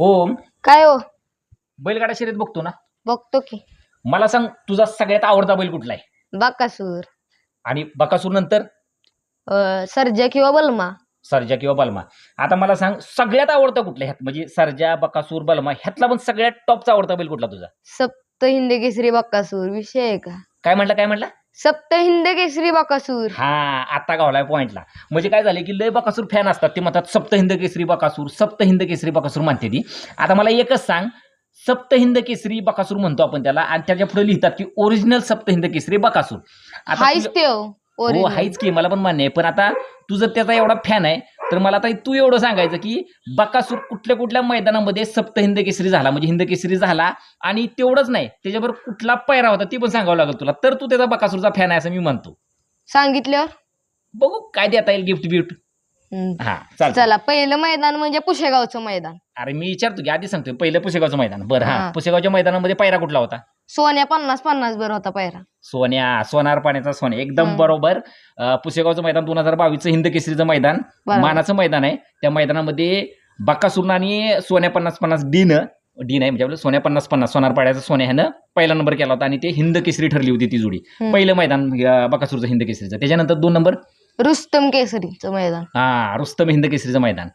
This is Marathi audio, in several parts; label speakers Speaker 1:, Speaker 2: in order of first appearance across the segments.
Speaker 1: हो
Speaker 2: काय हो?
Speaker 1: बैलगाडा शर्यत बघतो ना?
Speaker 2: बघतो की.
Speaker 1: मला सांग तुझा सगळ्यात आवडता बैल कुठला आहे?
Speaker 2: बाकासूर.
Speaker 1: आणि बकासूर नंतर?
Speaker 2: अं, सर्जा किंवा बलमा.
Speaker 1: सर्जा किंवा बलमा. आता मला सांग सगळ्यात आवडता कुठला ह्यात? म्हणजे सर्जा बकासूर बलमा ह्यातला पण सगळ्यात टॉपचा आवडता बैल कुठला तुझा?
Speaker 2: सप्त हिंद केसरी बाकासूर विषय आहे का?
Speaker 1: काय म्हटलं काय म्हटलं?
Speaker 2: सप्त हिंद केसरी बाकासूर.
Speaker 1: हा आता गावलाय पॉइंटला म्हणजे काय झालं की लय बकासूर फॅन असतात ते म्हणतात सप्त हिंद केसरी बकासूर सप्त हिंद केसरी बकासूर म्हणते ती. आता मला एकच सांग सप्त हिंद केसरी बकासूर म्हणतो आपण त्याला आणि त्याच्या पुढे लिहितात की ओरिजिनल सप्त हिंद केसरी बकासूर. आता
Speaker 2: हायच हो.
Speaker 1: हायच की मला पण मान्य आहे. पण आता तू जर त्याचा एवढा फॅन आहे तर मला आता तू एवढं सांगायचं की बकासूर कुठल्या कुठल्या मैदानामध्ये सप्त हिंद केसरी झाला. म्हणजे हिंद केसरी झाला आणि तेवढंच नाही त्याच्याबरोबर कुठला पैरा होता ते पण सांगावं लागेल तुला. तर तू त्याचा बकासूरचा फॅन आहे असं मी म्हणतो.
Speaker 2: सांगितल्यावर?
Speaker 1: बघू काय देता येईल गिफ्ट बिफ्ट. हा चाल
Speaker 2: चला पहिलं मैदान म्हणजे पुशेगावचं मैदान.
Speaker 1: अरे मी विचारतो की आधी सांगतोय. पहिलं पुसेगावचं मैदान. बरं हा.
Speaker 2: हा.
Speaker 1: पुसेगावच्या मैदानामध्ये पैरा कुठला होता?
Speaker 2: सोन्या पन्नास पन्नास बर होता पायरा.
Speaker 1: सोन्या सोनार पाण्याचा सोन्या. एकदम
Speaker 2: हम्म.
Speaker 1: बरोबर. अं, पुसेगावचं मैदान दोन हजार बावीसचं हिंद केसरीचं मैदान.
Speaker 2: बरोबर.
Speaker 1: मानाचं मैदान आहे. त्या मैदानामध्ये बक्कासूर आणि सोन्या पन्नास पन्नास डीन डी नाही म्हणजे आपलं सोन्या पन्नास पन्नास सोनार पाड्याचा सोन्या ह्यानं पहिला नंबर केला होता आणि ते हिंद केसरी ठरली होती ती जोडी.
Speaker 2: हम्म.
Speaker 1: पहिलं मैदान अं, बकासूरचं हिंद केसरीचं. त्याच्यानंतर दोन नंबर?
Speaker 2: रुस्तम केसरीचं मैदान.
Speaker 1: हा रुस्तम हिंद केसरीचं मैदान.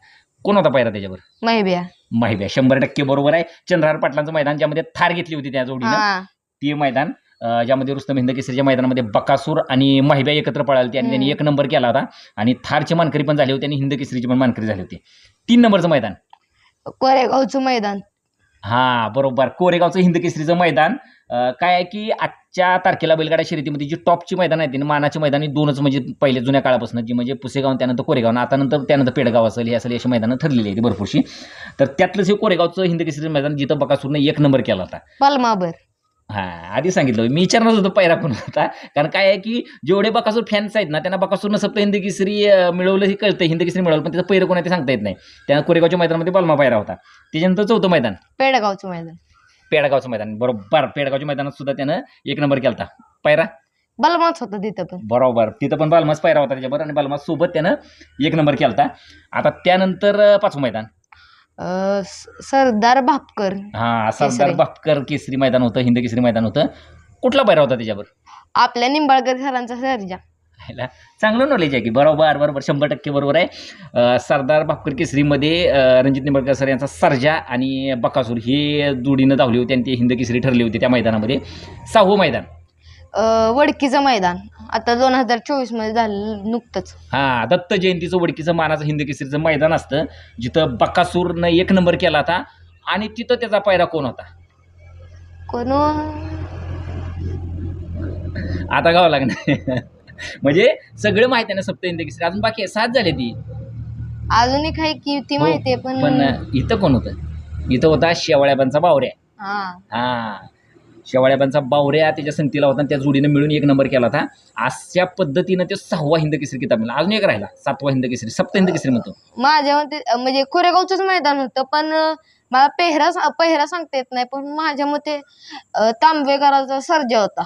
Speaker 1: कोण होता पहिला त्याच्यावर?
Speaker 2: माहिबिया.
Speaker 1: माहिती आहे शंभर टक्के बरोबर आहे. चंद्रहार पाटलांचं मैदान ज्यामध्ये थार घेतली होती त्या जोडीनं.
Speaker 2: हा.
Speaker 1: ती मैदान अं, ज्यामध्ये रुस्तम हिंद केसरीच्या मैदानामध्ये बकासूर आणि माहिब्या एकत्र पळाली होती आणि त्यांनी
Speaker 2: हम्म.
Speaker 1: एक नंबर केला होता. आणि थारचे मानकरी पण झाले होते आणि हिंद केसरीची पण मानकरी झाली होती. तीन नंबरचं मैदान.
Speaker 2: कोरेगावचं मैदान.
Speaker 1: हा बरोबर. कोरेगावचं हिंदकेसरीचं मैदान अं, काय आहे की आजच्या तारखेला बैलगाडा शर्यतीमध्ये जी टॉपची मैदान आहेत ती मानाची मैदानी दोनच म्हणजे पहिले जुन्या काळापासून जी म्हणजे पुसेगाव आणि त्यानंतर कोरेगाव. आणि आता नंतर त्यानंतर पेडगाव असेल हे असेल अशी मैदानं ठरलेली आहेत भरपूरशी. तर त्यातलंच हे कोरेगावचं हिंदकेसरीचं मैदान जिथं बकासूरनं एक नंबर केला होता.
Speaker 2: बलमाबर
Speaker 1: हा आधी सांगितलं मी विचारणार होतो पैरा कोण होता कारण काय आहे की जेवढे बकासूर फॅन्स आहेत ना त्यांना बकासूरनं सप्त हिंद केसरी अं, मिळवलं हे कळतं हिंद केसरी मिळवलं पण त्याचं पैरं कोण आहे ते सांगता येत नाही. त्या कोरेगावच्या मैदानामध्ये बलमा पायरा होता. त्याच्यानंतर चौथं मैदान.
Speaker 2: पेडगावचं मैदान.
Speaker 1: पेडगावचं मैदान. बरोबर. पेडगावच्या मैदानात सुद्धा त्यानं एक नंबर केला पायरा?
Speaker 2: बलमाच होता तिथं पण.
Speaker 1: बरोबर. तिथं पण बालमास पायरा होता त्याच्याबरोबर आणि बालमास सोबत त्यानं एक नंबर केला आता त्यानंतर पाचवं मैदान.
Speaker 2: अं, स- सरदार भापकर
Speaker 1: हा सरदार
Speaker 2: केसरी.
Speaker 1: बापकर केसरी मैदान होतं हिंद केसरी मैदान होतं. कुठला पायरा होता त्याच्यावर?
Speaker 2: आपल्या निंबाळकर सरांचा सर्जा.
Speaker 1: ह्याला चांगलं नॉलेज आहे की बरोबर बरोबर शंभर टक्के बरोबर आहे. अं, सरदार भापकर केसरीमध्ये अं, रणजित निंबाळकर सर यांचा सर्जा आणि बकासूर हे जोडीनं धावली होती आणि ते हिंद केसरी ठरली होती त्या मैदानामध्ये. सहावं मैदान.
Speaker 2: अं, वडकीचं मैदान. आता दोन हजार चोवीसमध्ये झालं नुकतंच.
Speaker 1: हा दत्त जयंतीचं वडकीचं मानाचं हिंद केसरीचं मैदान असतं. जिथं बकासूरनं एक नंबर केला होता आणि तिथं त्याचा पायरा कोण होता?
Speaker 2: कोण?
Speaker 1: आता गावं लागणार. म्हणजे सगळं माहिती आहे ना सप्त हिंद केसरी? अजून बाकी आहे? सात झाले ती.
Speaker 2: अजून एक आहे की ती
Speaker 1: हो,
Speaker 2: माहितीये पण
Speaker 1: पण इथं कोण होतं? इथं होता शेवाळ्याबांचा बावऱ्या
Speaker 2: हा.
Speaker 1: हा. शेवाळ्याबांचा बावऱ्या त्याच्या संगतीला होता आणि त्या जोडीनं मिळून एक नंबर केला होता. अशा पद्धतीनं ते सहावा हिंद केसरी किताब मिळाला. अजून एक राहिला सातवा हिंद केसरी सप्त हिंद केसरी म्हणतो.
Speaker 2: माझ्या मते म्हणजे कोरेगावचंच मैदान होतं पण मला पेहरा सा- पेहरा सांगता येत नाही पण माझ्या मते अं, तांबेकरांचा सर्जा होता.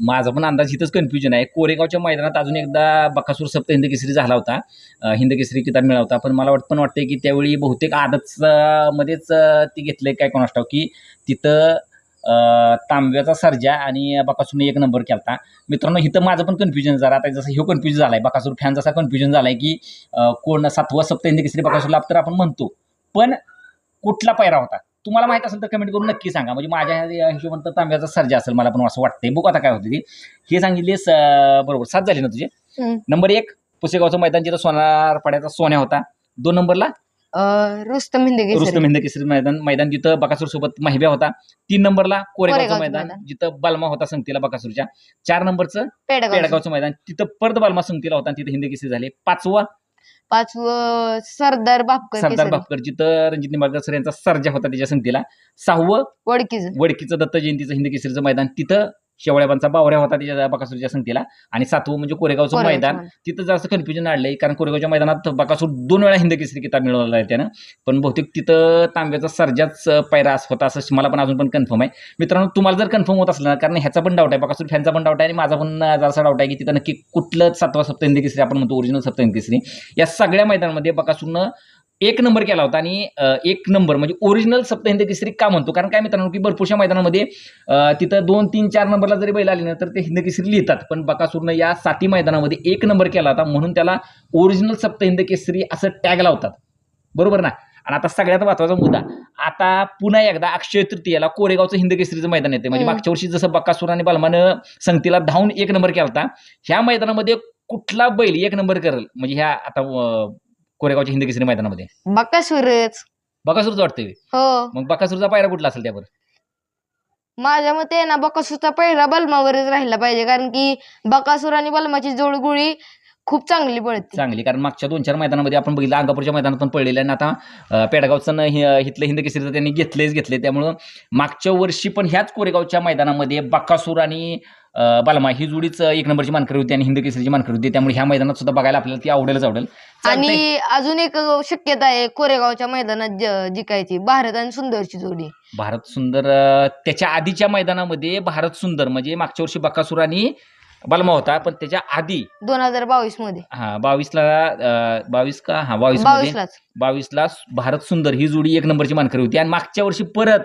Speaker 1: माझा पण अंदाज इथंच कन्फ्युजन आहे. कोरेगावच्या मैदानात अजून एकदा बकासूर सप्त हिंद केसरी झाला होता. अं, हिंद केसरी किताब मिळाला होता. पण मला वाट पण वाटतंय की त्यावेळी बहुतेक आदत मध्येच अं, ती घेतलंय काय कोणास ठाऊक की तिथं तांब्याचा सर्जा आणि बकासूरने एक नंबर केलता. मित्रांनो इथं माझं पण कन्फ्युजन झालं. आता जसं ह्यो कन्फ्युजन झालाय बकासूर फॅन जसा कन्फ्युजन झालाय की कोण सातवा सप्त हिंद केसरी बकासूरला तर आपण म्हणतो. पण कुठला पैरा होता? तुम्हाला माहीत असेल तर कमेंट करून नक्की सांगा. म्हणजे माझ्या हिशोबानं तर तांब्याचा सर्जा असेल मला पण असं वाटतंय. बघू आता काय होतं ते. हे सांगितले बरोबर सात झाले ना तुझे. नंबर एक पुसेगावचं मैदान जिथं सोनार पाड्याचा सोन्या होता. दोन नंबरला?
Speaker 2: रुस्तम
Speaker 1: रुस्तम
Speaker 2: केसरी
Speaker 1: हिंद केसरी मैदान मैदान जिथं बकासूर सोबत माहिब्या होता तीन नंबरला कोरेगावचं मैदान. जिथं बालमा होता संगतीला बकासूरच्या. चार नंबरचं
Speaker 2: पेडगाव
Speaker 1: पेडगावचं मैदान तिथं परत बालमा संगतीला होता तिथं हिंद केसरी झाले. पाचवा
Speaker 2: पाचवं सरदार भापकर
Speaker 1: सरदार बापकर जिथं रणजित निंबाळकर सर यांचा सर्जा होता त्याच्या संगतीला. सहावं
Speaker 2: वडकीचं.
Speaker 1: वडकीचं दत्त जयंतीचं हिंद केसरीचं मैदान तिथं शेवळ्याबांचा बावऱ्या होता त्याच्या बकासूरच्या संगतीला. आणि सातवं म्हणजे कोरेगावचं
Speaker 2: कोरेगावचं
Speaker 1: मैदान.
Speaker 2: मैदान.
Speaker 1: तिथं जास्त कन्फ्युजन आणलंय कारण कोरेगावच्या मैदानात बकासूर दोन वेळा हिंद केसरी किताब मिळवला आहे त्यानं. पण बहुतेक तिथं तांब्याचा सर्जाच पैरा होता असं मला पण अजून पण कन्फर्म आहे. मित्रांनो तुम्हाला जर कन्फर्म होत असलं ना कारण ह्याचा पण डाऊट आहे. बकासूर फॅनचा पण डाऊट आहे आणि माझा पण जरासा डाऊट आहे की तिथं नक्की कुठलं सातवा सप्त हिंद केसरी आपण म्हणतो ओरिजिनल सप्त हिंद केसरी. या सगळ्या मैदानामध्ये बकासूरनं एक नंबर केला होता आणि एक नंबर म्हणजे ओरिजिनल सप्तहिंद केसरी का म्हणतो? कारण काय मित्रांनो की भरपूरशा मैदानामध्ये तिथं दोन तीन चार नंबरला जरी बैल आले ना तर ते हिंद केसरी लिहितात. पण बकासूरनं या साती मैदानामध्ये एक नंबर केला होता म्हणून त्याला ओरिजिनल सप्तहिंद केसरी असं टॅग लावतात. बरोबर ना? आणि आता सगळ्यात महत्त्वाचा मुद्दा आता पुन्हा एकदा अक्षय तृतीयाला कोरेगावचं हिंद केसरीचं मैदान येते म्हणजे. मागच्या वर्षी जसं बकासूर आणि बलमानं संगतीला धावून एक नंबर केला होता ह्या मैदानामध्ये कुठला बैल एक नंबर करेल? म्हणजे ह्या आता कोरेगावच्या हिंद केसरी मैदानामध्ये.
Speaker 2: बकासूरच.
Speaker 1: बकासूरच वाटतंय.
Speaker 2: हो.
Speaker 1: मग बकासूरचा पायरा कुठला असेल त्यावर?
Speaker 2: माझ्या मते ना बकासूरचा पहिला बलमावरच राहिला पाहिजे. कारण की बकासूर आणि बलमाची जोडगुळी खूप चांगली पळते.
Speaker 1: चांगली. कारण मागच्या दोन चार मैदानामध्ये आपण बघितलं अंगापूरच्या मैदानात पण पडलेलं आणि आता अं, पेडगावचं न हि- हिथलं हिंद केसरीचं त्यांनी घेतलेच घेतले त्यामुळं मागच्या वर्षी पण ह्याच कोरेगावच्या मैदानामध्ये बकासूर आणि बालमा ही जोडीच एक नंबरची मानकरी होती आणि हिंद केसरीची मानकरी होती. त्यामुळे ह्या मैदानात सुद्धा बघायला आपल्याला ती आवडेलच आवडेल. चालतंय.
Speaker 2: आणि अजून एक शक्यता आहे कोरेगावच्या मैदानात ज- जिकायची. भारत आणि सुंदरची जोडी.
Speaker 1: भारत सुंदर अं, त्याच्या आधीच्या मैदानामध्ये भारत सुंदर म्हणजे मागच्या वर्षी बकासूर आणि बलमा होता पण त्याच्या आधी
Speaker 2: दोन हजार बावीसमध्ये.
Speaker 1: हा बावीसला बावीस का? हा बावीस
Speaker 2: बावीसलाच.
Speaker 1: बावीसला भारत सुंदर ही जोडी एक नंबरची मानकरी होती. आणि मागच्या वर्षी परत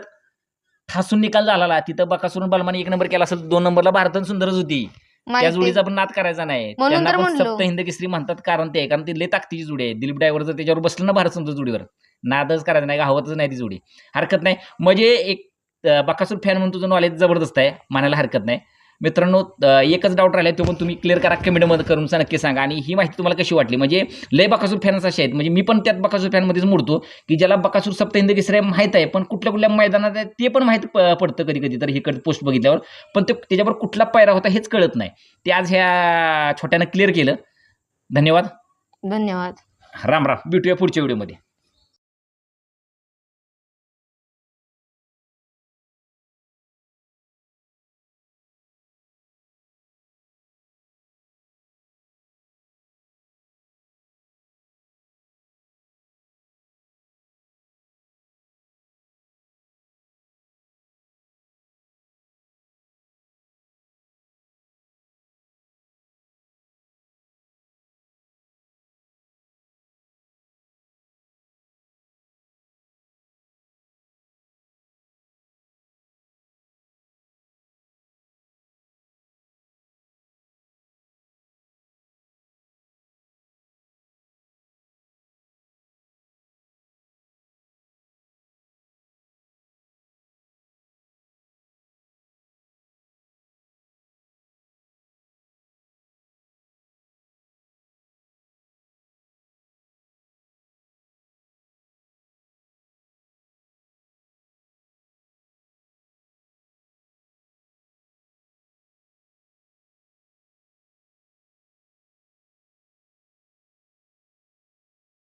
Speaker 1: ठासून निकाल झाला तिथं बकासूरून बलमाने एक नंबर केला असेल दोन नंबरला भारत सुंदरच होती. त्या जोडीचा पण नाद करायचा नाही. त्यांना पण. सप्त हिंद केसरी म्हणतात कारण ते कारण ती लय ताकदीची जोडी आहे. दिलीप ड्रायव्हर जर त्याच्यावर बसलं ना भारत सुंदर जोडीवर नादच करायचा नाही गावातच नाही ती जोडी. हरकत नाही. म्हणजे एक बकासूर फॅन म्हणून तुझं नॉलेज जबरदस्त आहे. म्हणायला हरकत नाही. मित्रांनो एकच डाऊट राहिला तो पण तुम्ही क्लिअर करा कमेंटमध्ये करून नक्की सांगा. आणि ही माहिती तुम्हाला कशी वाटली? म्हणजे लय बकासूर फॅन्स असे आहेत. म्हणजे मी पण त्यात बकासूर फॅनमध्येच मोडतो की ज्याला बकासूर सप्तहिंद केसरी माहीत आहे पण कुठल्या कुठल्या मैदानात आहे ते पण माहीत पडतं कधी कधी. तर हे पोस्ट बघितल्यावर पण ते त्याच्यावर कुठला पायरा होता हेच कळत नाही. ते आज ह्या छोट्यानं क्लिअर केलं. धन्यवाद.
Speaker 2: धन्यवाद.
Speaker 1: राम राम. भेटूया पुढच्या व्हिडिओमध्ये